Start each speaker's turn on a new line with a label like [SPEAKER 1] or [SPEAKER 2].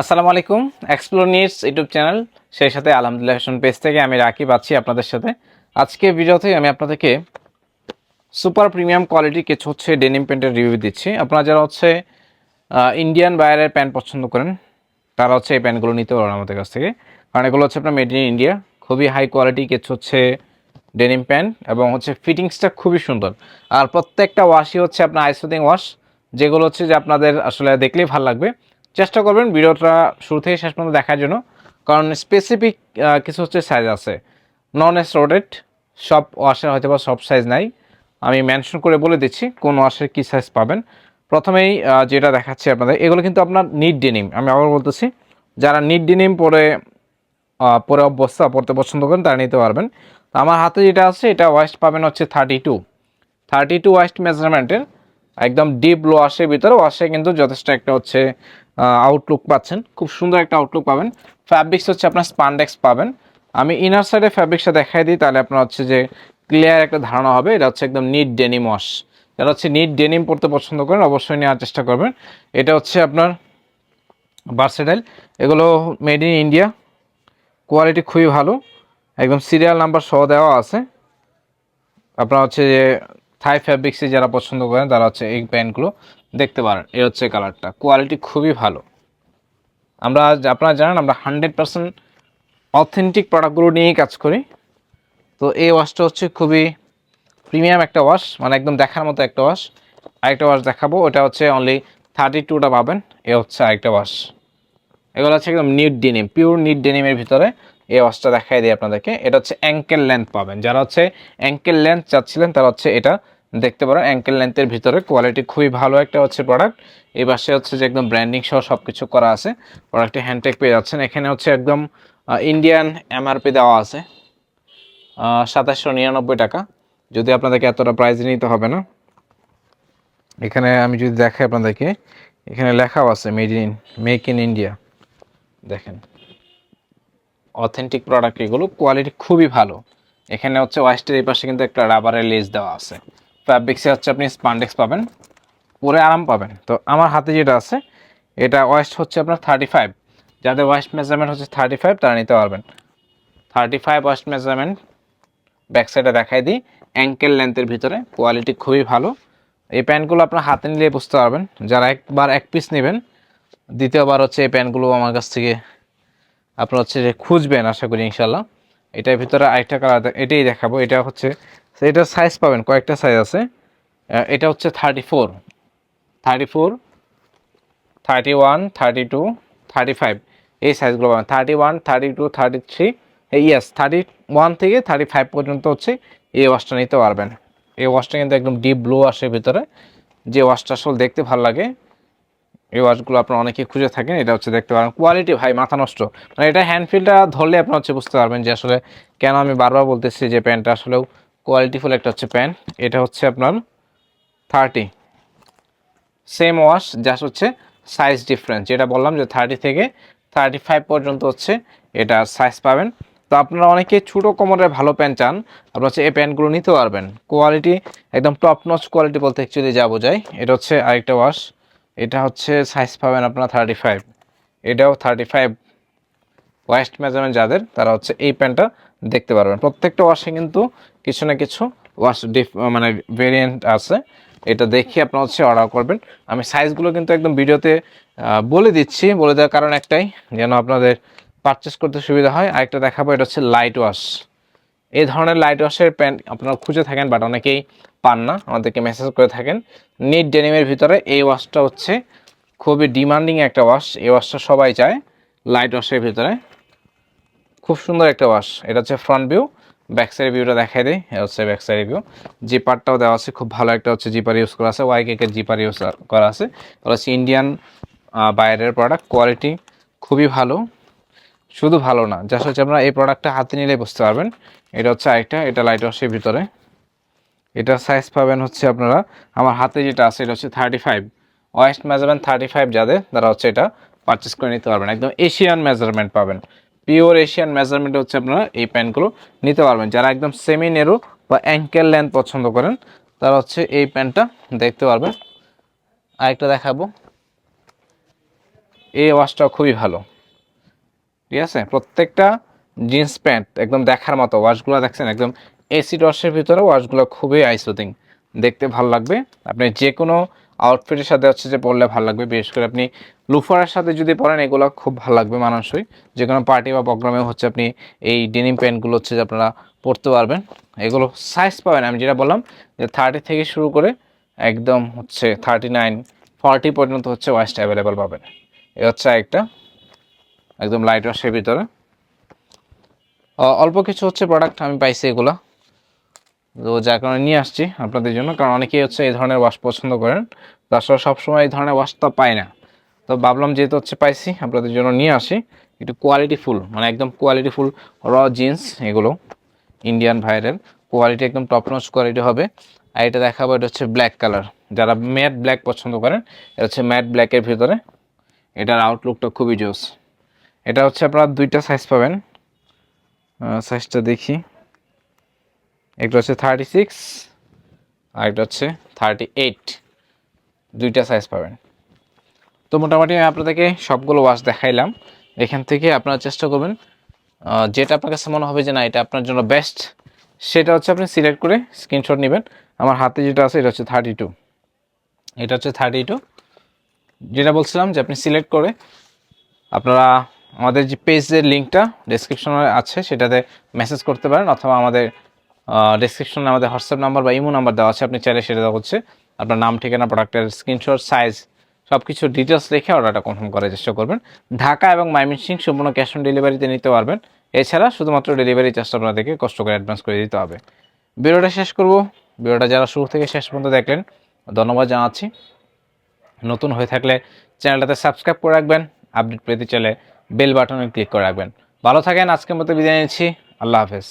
[SPEAKER 1] আসসালামু আলাইকুম explore news YouTube channel, সেই সাথে আলহামদুলিল্লাহ ফ্যাশন পেজ থেকে আমি রাকিব আছি আপনাদের সাথে। আজকে ভিডিওতে আমি আপনাদেরকে সুপার প্রিমিয়াম কোয়ালিটি কিছু হচ্ছে ডেনিম প্যান্টের রিভিউ দিচ্ছি। আপনারা যারা হচ্ছে ইন্ডিয়ান বায়ারের প্যান্ট পছন্দ করেন, তারা হচ্ছে এই প্যান্টগুলো নিতে পারেন আমাদের কাছ থেকে। কারণ এগুলো হচ্ছে আপনার মেড ইন ইন্ডিয়া খুবই হাই কোয়ালিটি কিছু হচ্ছে ডেনিম প্যান্ট এবং হচ্ছে ফিটিংসটা খুবই সুন্দর। আর প্রত্যেকটা ওয়াশই হচ্ছে আপনার আইসোদিং ওয়াশ যেগুলো হচ্ছে যে আপনাদের আসলে দেখলেই ভালো লাগবে। চেষ্টা করবেন ভিডিওটা শুরু থেকে শেষ পর্যন্ত দেখার জন্য, কারণ স্পেসিফিক কিছু হচ্ছে সাইজ আছে। নন এস রোডেড সব ওয়াশের হয়তো বা সব সাইজ নাই। আমি মেনশন করে বলে দিচ্ছি কোন ওয়াশের কী সাইজ পাবেন। প্রথমেই যেটা দেখাচ্ছি আপনাদের, এগুলো কিন্তু আপনার নিট ডেনিম আমি আবার বলতেছি, যারা নিট ডেনিম পরে পরে অবস্থা পড়তে পছন্দ করেন, তারা নিতে পারবেন। তো আমার হাতে যেটা আছে, এটা ওয়েস্ট পাবেন হচ্ছে thirty two thirty two waist মেজারমেন্টের একদম ডিপ লো ওয়াশের ভিতরে ওয়াশে কিন্তু যথেষ্ট একটা হচ্ছে আউটলুক পাচ্ছেন। খুব সুন্দর একটা আউটলুক পাবেন। ফ্যাব্রিক্স হচ্ছে আপনার স্পান্ডেক্স পাবেন। আমি ইনার সাইডে ফ্যাব্রিক্সটা দেখাই দিই, তাহলে আপনার হচ্ছে যে ক্লিয়ার একটা ধারণা হবে। এটা হচ্ছে একদম নিট ডেনিম ওয়াশ যারা হচ্ছে নিট ডেনিম পড়তে পছন্দ করেন, অবশ্যই নেওয়ার চেষ্টা করবেন। এটা হচ্ছে আপনার ভার্সেটাইল এগুলো মেড ইন ইন্ডিয়া কোয়ালিটি খুবই ভালো। একদম সিরিয়াল নাম্বার সহ দেওয়া আছে। আপনার হচ্ছে যে থাই ফ্যাব্রিক্সে যারা পছন্দ করেন, তারা হচ্ছে এই প্যান্টগুলো। দেখতে পারেন, এই হচ্ছে কালারটা। কোয়ালিটি খুবই ভালো। আমরা আপনারা জানেন, আমরা হান্ড্রেড পার্সেন্ট অথেন্টিক প্রোডাক্টগুলো নিয়েই কাজ করি। তো এই ওয়াশটা হচ্ছে খুবই প্রিমিয়াম একটা ওয়াশ মানে একদম দেখার মতো একটা ওয়াশ আরেকটা ওয়াশ দেখাবো, ওটা হচ্ছে অনলি থার্টি টুটা পাবেন। এ হচ্ছে আরেকটা ওয়াশ এগুলো হচ্ছে একদম নিট ডেনিম পিওর নিট ডেনিমের ভিতরে এই ওয়াশটা দেখাই দিই আপনাদেরকে। এটা হচ্ছে অ্যাঙ্কেল লেন্থ পাবেন। যারা হচ্ছে অ্যাঙ্কেল লেন্থ চাচ্ছিলেন, তারা হচ্ছে এটা দেখতে পারেন অ্যাঙ্কেল লেন্থের ভিতরে কোয়ালিটি খুবই ভালো একটা হচ্ছে প্রোডাক্ট এই পাশে হচ্ছে যে একদম ব্র্যান্ডিং সহ সব কিছু করা আছে। প্রোডাক্টে হ্যান্ডটেক পেয়ে যাচ্ছেন। এখানে হচ্ছে একদম ইন্ডিয়ান এমআরপি দেওয়া আছে। সাতাশশো নিরানব্বই টাকা। যদি আপনাদেরকে এতটা প্রাইস নিতে হবে না। এখানে আমি যদি দেখাই আপনাদেরকে, এখানে লেখাও আছে made in make in India দেখেন। অথেন্টিক প্রোডাক্ট এগুলো কোয়ালিটি খুবই ভালো। এখানে হচ্ছে ওয়াইস্টের এই পাশে কিন্তু একটা রাবারের লেস দেওয়া আছে। ফ্যাব্রিক্সে হচ্ছে আপনি স্পান্ডেক্স পাবেন, পরে আরাম পাবেন। তো আমার হাতে যেটা আছে, এটা ওয়েস্ট হচ্ছে আপনার থার্টি ফাইভ যাদের ওয়েস্ট মেজারমেন্ট হচ্ছে থার্টি ফাইভ তারা নিতে পারবেন। Thirty five waist measurement back সাইডে দেখাই দিই অ্যাঙ্কেল লেন্থের ভিতরে কোয়ালিটি খুবই ভালো। এই প্যান্টগুলো আপনার হাতে নিলে বুঝতে পারবেন, যারা একবার এক পিস নেবেন, দ্বিতীয়বার হচ্ছে এই প্যান্টগুলো আমার কাছ থেকে আপনার হচ্ছে যে খুঁজবেন, আশা করি ইনশাল্লাহ এটার ভিতরে আরেকটা কালার এটাই দেখাবো, এটা হচ্ছে এটার সাইজ পাবেন, কয়েকটা সাইজ আছে। এটা হচ্ছে thirty four thirty four thirty one thirty two thirty five এই সাইজগুলো পাবেন। Thirty one thirty two thirty three ইয়াস থার্টি ওয়ান থেকে থার্টি ফাইভ পর্যন্ত হচ্ছে এই ওয়াশটা নিতে পারবেন। এই ওয়াশটা কিন্তু একদম ডিপ ব্লু আসে ভিতরে। যে ওয়াশটা আসলে দেখতে ভালো লাগে, এই ওয়াশগুলো আপনারা অনেকে খুঁজে থাকেন, এটা হচ্ছে দেখতে পারেন। কোয়ালিটি ভাই, মাথা নষ্ট। মানে এটা হ্যান্ডফিলটা ধরলে আপনার হচ্ছে বুঝতে পারবেন যে আসলে কেন আমি বারবার বলতেছি যে প্যান্টটা আসলেও কোয়ালিটিফুল একটা হচ্ছে প্যান্ট এটা হচ্ছে আপনার থার্টি সেম ওয়াশ জাস্ট হচ্ছে সাইজ ডিফারেন্স যেটা বললাম যে থার্টি থেকে থার্টি ফাইভ পর্যন্ত হচ্ছে এটা সাইজ পাবেন। তো আপনারা অনেকে ছোটো কোমরের ভালো প্যান্ট চান, আপনার হচ্ছে এই প্যান্টগুলো নিতে পারবেন। কোয়ালিটি একদম টপ নচ কোয়ালিটি বলতে অ্যাকচুয়ালি যা বোঝায়। এটা হচ্ছে আরেকটা ওয়াশ এটা হচ্ছে সাইজ পাবেন আপনার থার্টি ফাইভ এটাও থার্টি ফাইভ ওয়েস্ট মেজারমেন্ট যাদের, তারা হচ্ছে এই প্যান্টটা দেখতে পারবেন। প্রত্যেকটা ওয়াশে কিন্তু কিছু না কিছু ওয়াশ ডিফ মানে ভেরিয়েন্ট আছে। এটা দেখে আপনারা হচ্ছে অর্ডার করবেন। আমি সাইজগুলো কিন্তু একদম ভিডিওতে বলে দিচ্ছি। বলে দেওয়ার কারণ একটাই, যেন আপনাদের পারচেস করতে সুবিধা হয়। আরেকটা দেখাবো, এটা হচ্ছে লাইট ওয়াশ এই ধরনের লাইট ওয়াশের প্যান্ট আপনারা খুঁজে থাকেন বাট অনেকেই পান না। আমাদেরকে মেসেজ করে থাকেন। নিট ডেনিমের ভিতরে এই ওয়াশটা হচ্ছে খুবই ডিমান্ডিং একটা ওয়াশ এই ওয়াশটা সবাই চায় লাইট ওয়াশের ভিতরে। খুব সুন্দর একটা ওয়াশ এটা হচ্ছে ফ্রন্ট ভিউ ব্যাক সাইড ভিউটা দেখাই দেয় এটা হচ্ছে ব্যাক সাইড ভিউ জিপারটাও দেওয়া আছে। খুব ভালো একটা হচ্ছে জিপার ইউজ করা আছে। ওয়াই কেকের জিপার ইউজ করা আছে। এটা হচ্ছে ইন্ডিয়ান বাইরের প্রোডাক্ট কোয়ালিটি খুবই ভালো। শুধু ভালো না জাস্ট হচ্ছে আপনারা এই প্রোডাক্টটা হাতে নিলে বুঝতে পারবেন। এটা হচ্ছে আরেকটা। এটা লাইট ওয়াশের ভিতরে। এটা সাইজ পাবেন হচ্ছে আপনারা, আমার হাতে যেটা আছে, এটা হচ্ছে thirty five waist measurement thirty five যাদের, তারা হচ্ছে এটা পারচেস করে নিতে পারবেন। একদম এশিয়ান মেজারমেন্ট পাবেন। পিওর এশিয়ান মেজারমেন্ট হচ্ছে আপনারা এই প্যান্টগুলো নিতে পারবেন। যারা একদম সেমি নেরো বা অ্যাঙ্কেল লেন্থ পছন্দ করেন, তারা হচ্ছে এই প্যান্টটা দেখতে পারবেন। আরেকটা দেখাবো। এই ওয়াশটাও খুবই ভালো। ঠিক আছে? প্রত্যেকটা জিন্স প্যান্ট একদম দেখার মতো ওয়াশগুলো দেখছেন, একদম এসিড ওয়াশের ভিতরে ওয়াশগুলো খুবই আইসোদিং দেখতে ভালো লাগবে। আপনি যে কোনো আউটফিটের সাথে হচ্ছে যে পরলে ভালো লাগবে। বিশেষ করে আপনি লুফারের সাথে যদি পরেন, এগুলো খুব ভালো লাগবে মানানসই। যে কোনো পার্টি বা প্রোগ্রামে হচ্ছে আপনি এই ডেনিম প্যান্টগুলো হচ্ছে যে আপনারা পরতে পারবেন। এগুলো সাইজ পাবেন। আমি যেটা বললাম যে থার্টি থেকে শুরু করে একদম হচ্ছে থার্টি নাইন ফর্টি পর্যন্ত হচ্ছে ওয়াশটা অ্যাভেলেবেল পাবেন। এ হচ্ছে একটা একদম লাইট ওয়াশের ভিতরে। অল্প কিছু হচ্ছে প্রোডাক্ট আমি পাইছি এগুলো। তো যার কারণে নিয়ে আসছি আপনাদের জন্য, কারণ অনেকেই হচ্ছে এই ধরনের ওয়াশ পছন্দ করেন। তো আসলে সবসময় এই ধরনের ওয়াশ তো পাই না। তো ভাবলাম যেহেতু হচ্ছে পাইছি, আপনাদের জন্য নিয়ে আসি। একটু কোয়ালিটি ফুল মানে একদম কোয়ালিটি ফুল র জিন্স এগুলো ইন্ডিয়ান ভাইরাল কোয়ালিটি একদম টপ নচ কোয়ালিটি হবে। আর এটা দেখাবো, এটা হচ্ছে ব্ল্যাক কালার যারা ম্যাট ব্ল্যাক পছন্দ করেন, এটা হচ্ছে ম্যাট ব্ল্যাকের ভিতরে। এটার আউটলুকটা খুবই জোস। এটা হচ্ছে আপনারা দুইটা সাইজ পাবেন। সাইজটা দেখি। একটা হচ্ছে থার্টি সিক্স আর একটা হচ্ছে থার্টি এইট দুইটা সাইজ পাবেন। তো মোটামুটি আমি আপনাদেরকে সবগুলো ওয়াশ দেখাইলাম। এখান থেকে আপনারা চেষ্টা করবেন যেটা আপনার কাছে মনে হবে যে না, এটা আপনার জন্য বেস্ট সেটা হচ্ছে আপনি সিলেক্ট করে স্ক্রিনশট নেবেন। আমার হাতে যেটা আছে, এটা হচ্ছে থার্টি টু এটা হচ্ছে থার্টি টু যেটা বলছিলাম যে আপনি সিলেক্ট করে আপনারা আমাদের যে পেজের লিঙ্কটা ডেসক্রিপশনে আছে, সেটাতে মেসেজ করতে পারেন, অথবা আমাদের ডেসক্রিপশনে আমাদের হোয়াটসঅ্যাপ নাম্বার বা ইমো নাম্বার দেওয়া আছে, আপনি চাইলে সেটা দেওয়া হচ্ছে। আপনার নাম, ঠিকানা প্রোডাক্টের স্ক্রিনশট সাইজ সব কিছু ডিটেলস লিখে অর্ডারটা কনফার্ম করার চেষ্টা করবেন। ঢাকা এবং ময়মনসিংহ সম্পূর্ণ ক্যাশ অন ডেলিভারিতে নিতে পারবেন। এছাড়া শুধুমাত্র ডেলিভারি চার্জটা আপনাদেরকে কষ্ট করে অ্যাডভান্স করে দিতে হবে। ভিডিওটা শেষ করব। ভিডিওটা যারা শুরু থেকে শেষ পর্যন্ত দেখলেন, ধন্যবাদ জানাচ্ছি। নতুন হয়ে থাকলে চ্যানেলটাতে সাবস্ক্রাইব করে রাখবেন আপডেট পেতে চাইলে বেল বাটনে ক্লিক করে রাখবেন। ভালো থাকেন, আজকের মতো বিদায় নিচ্ছি। আল্লাহ হাফেজ।